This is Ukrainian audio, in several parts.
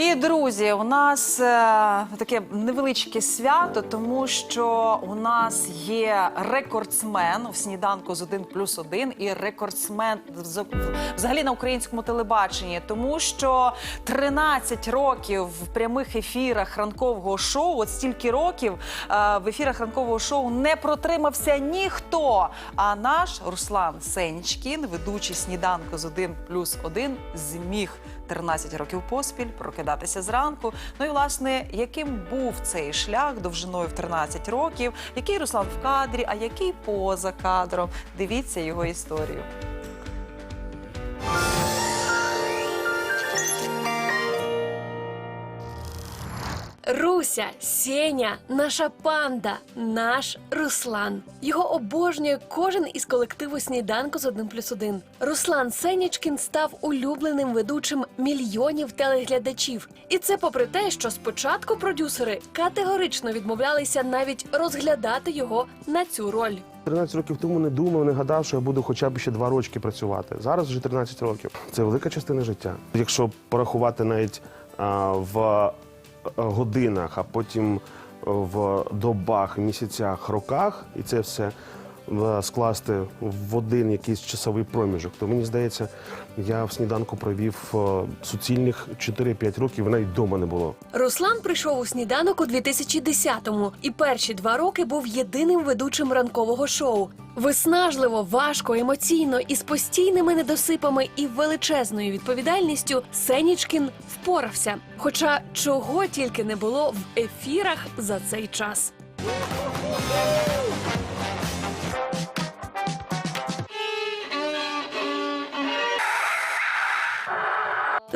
І друзі, у нас е, таке невеличке свято, тому що у нас є рекордсмен в сніданку з 1 плюс 1 і рекордсмен з- взагалі на українському телебаченні, тому що 13 років в прямих ефірах ранкового шоу, от стільки років е, в ефірах ранкового шоу не протримався ніхто. А наш Руслан Сенчкін, ведучий сніданку з 1 плюс 1, зміг 13 років поспіль прокидатися зранку. Ну і власне, яким був цей шлях довжиною в 13 років, який Руслан в кадрі, а який поза кадром. Дивіться його історію. Руся, Сеня, наша панда, наш Руслан. Його обожнює кожен із колективу сніданку з 1 плюс 1. Руслан Сенічкін став улюбленим ведучим мільйонів телеглядачів. І це попри те, що спочатку продюсери категорично відмовлялися навіть розглядати його на цю роль. 13 років тому не думав, не гадав, що я буду хоча б ще два рочки працювати. Зараз вже 13 років. Це велика частина життя. Якщо порахувати навіть а, в годинах, а потім в добах, місяцях, роках, і це все е, скласти в один якийсь часовий проміжок, то мені здається, я в сніданку провів е, суцільних 4-5 років, і навіть вдома не було. Руслан прийшов у сніданок у 2010-му і перші два роки був єдиним ведучим ранкового шоу. Виснажливо, важко, емоційно і з постійними недосипами і величезною відповідальністю Сенічкін впорався. Хоча чого тільки не було в ефірах за цей час.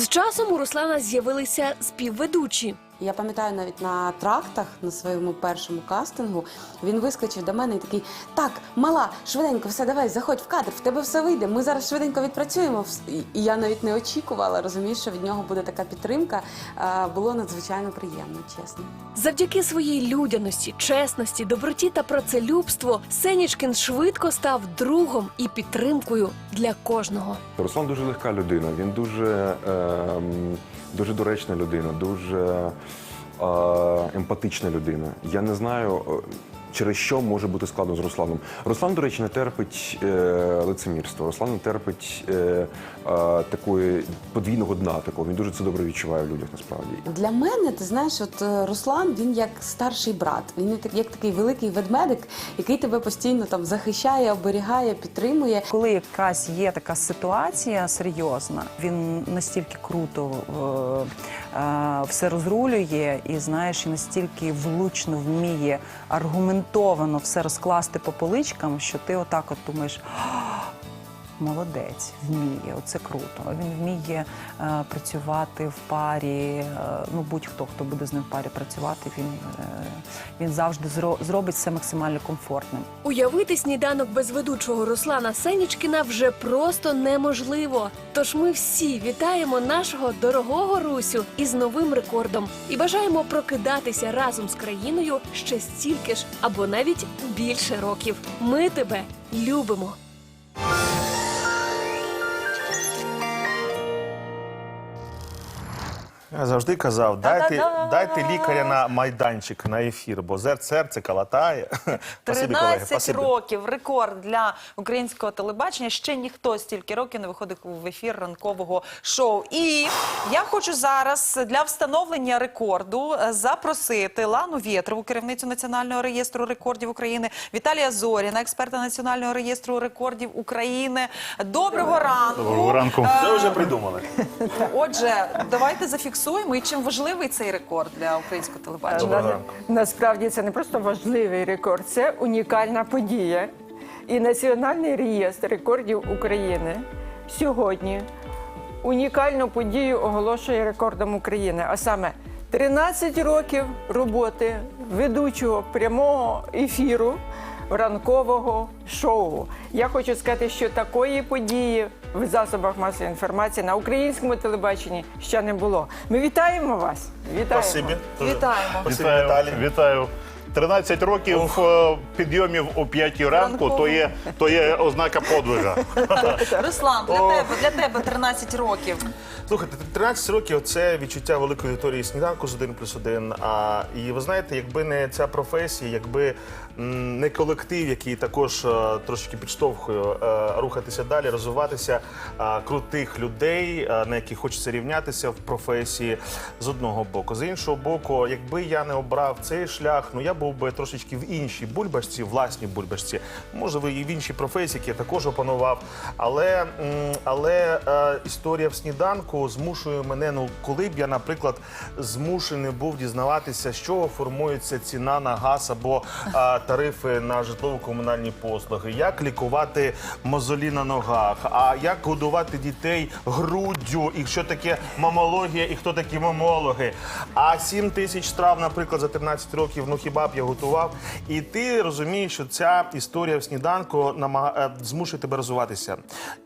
З часом у Руслана з'явилися співведучі. Я пам'ятаю навіть на трактах на своєму першому кастингу він вискочив до мене і такий: Так, мала, швиденько, все, давай, заходь в кадр, в тебе все вийде. Ми зараз швиденько відпрацюємо. І- я навіть не очікувала, розумієш, що від нього буде така підтримка. Було надзвичайно приємно, чесно. Завдяки своїй людяності, чесності, доброті та працелюбству Сенічкін швидко став другом і підтримкою для кожного. Руслан дуже легка людина, він дуже, ем, дуже доречна людина, дуже е, емпатична людина. Я не знаю, е, через що може бути складно з Русланом. Руслан, до речі, не терпить е, лицемірства. Руслан не терпить е, е, такої подвійного дна. Такого. Він дуже це добре відчуває в людях насправді. Для мене, ти знаєш, от е, Руслан він як старший брат. Він як- як такий великий ведмедик, який тебе постійно там захищає, оберігає, підтримує. Коли якась є така ситуація серйозна, він настільки круто е, е, все розрулює і знаєш, і настільки влучно вміє аргументовано все розкласти по поличкам, що ти отак от думаєш. «А, Молодець, вміє, оце круто. Він вміє е, працювати в парі. Е, ну будь-хто, хто буде з ним в парі працювати, він, е, він завжди зро- зробить все максимально комфортним. Уявити сніданок без ведучого Руслана Сенічкіна вже просто неможливо. Тож ми всі вітаємо нашого дорогого Русю із новим рекордом і бажаємо прокидатися разом з країною ще стільки ж або навіть більше років. Ми тебе любимо. Я завжди казав, дайте, Да-да-да. дайте лікаря на майданчик, на ефір, бо серце калатає. Спасибі, колеги, 13 спасибі. років рекорд для українського телебачення. Ще ніхто стільки років не виходив в ефір ранкового шоу. І я хочу зараз для встановлення рекорду е, запросити Лану Вєтрову, керівницю Національного реєстру рекордів України, Віталія Зоріна, експерта Національного реєстру рекордів України. Доброго ранку. Доброго ранку. Це вже придумали. Отже, давайте зафіксуємо. І чим важливий цей рекорд для українського телебачення? Доброго ранку. Насправді це не просто важливий рекорд, це унікальна подія. І Національний реєстр рекордів України сьогодні унікальну подію оголошує рекордом України, а саме 13 років роботи ведучого прямого ефіру ранкового шоу. Я хочу сказати, що такої події в засобах масової інформації на українському телебаченні ще не було. Ми вітаємо вас! Вітаємо! Спасибі. Вітаємо. Вітаю, вітаю 13 років е, підйомів о 5 ранку, то є, то є ознака подвига. Руслан, для тебе, для тебе 13 років. Слухайте, 13 років це відчуття великої аудиторії сніданку з 1 плюс 1. А, і ви знаєте, якби не ця професія, якби м, не колектив, який також е, трошки підштовхує е, рухатися далі, розвиватися е, крутих людей, е, на яких хочеться рівнятися в професії з одного боку. З іншого боку, якби я не обрав цей шлях, ну я був би трошечки в іншій бульбашці, власній бульбашці. Можливо, і в іншій професії, які я також опанував. Але, але е, історія в сніданку змушує мене. Ну, коли б я, наприклад, змушений був дізнаватися, з чого формується ціна на газ або е, тарифи на житлово-комунальні послуги, як лікувати мозолі на ногах, а як годувати дітей груддю, і що таке мамологія, і хто такі мамологи. А 7 тисяч страв, наприклад, за 13 років, ну хіба б я готував? І ти розумієш, що ця історія в сніданку е, змушує тебе розвиватися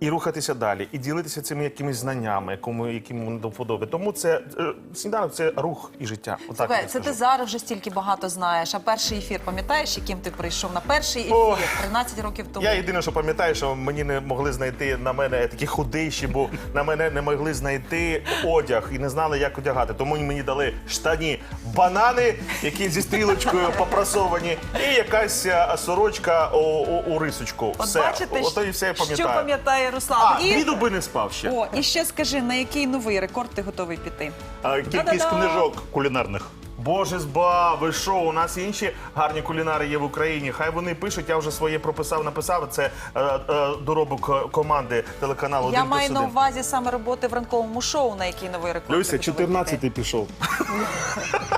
і рухатися далі, і ділитися цими якимись знаннями, якому яким вони до вподоби. Тому це е, сніданок це рух і життя. Отак Слухай, це ти зараз вже стільки багато знаєш. А перший ефір, пам'ятаєш, яким ти прийшов на перший ефір Ох. 13 років тому? Я єдине, що пам'ятаю, що мені не могли знайти на мене я такий худийші, бо на мене не могли знайти одяг і не знали, як одягати. Тому мені дали штані банани, які зі стрілочкою попрасовані, і якась е, сорочка у, у, у рисочку. От все, бачите, ото і все я що пам'ятаю. пам'ятає Руслан. А, і... дві доби не спав ще. О, і ще скажи, на який новий рекорд ти готовий піти? А, Кількість книжок кулінарних. Боже збав, ви що, у нас інші гарні кулінари є в Україні. Хай вони пишуть, я вже своє прописав, написав. Це е, е, доробок е, команди телеканалу Я 1 маю на 1. увазі саме роботи в ранковому шоу, на який новий рекорд. Люся, готовий піти? 14 пішов.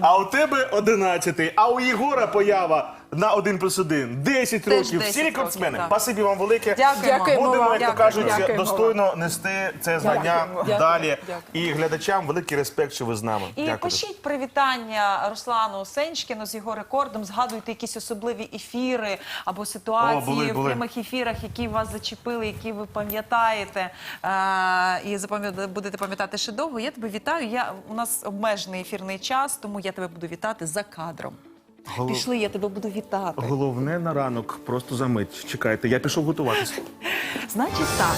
А у тебе 11, а у Єгора поява на 1 плюс 1. 10 Теж років. 10 Всі рекордсмени. років, так. Спасибі вам велике. Дякуємо. Дякуємо Будемо, вам. як то кажуть, дякуємо достойно нести це знання Дякуємо. далі. Дякую. І глядачам великий респект, що ви з нами. І Дякую. пишіть привітання Руслану Сенчкіну з його рекордом. Згадуйте якісь особливі ефіри або ситуації О, були, в прямих ефірах, які вас зачепили, які ви пам'ятаєте. Е, і запам'ят- будете пам'ятати ще довго. Я тебе вітаю. Я у нас обмежений ефірний час, тому я тебе буду вітати за кадром. Голов- Пішли, я тебе буду вітати. Головне на ранок, просто за мить. Чекайте, я пішов готуватися. Значить так.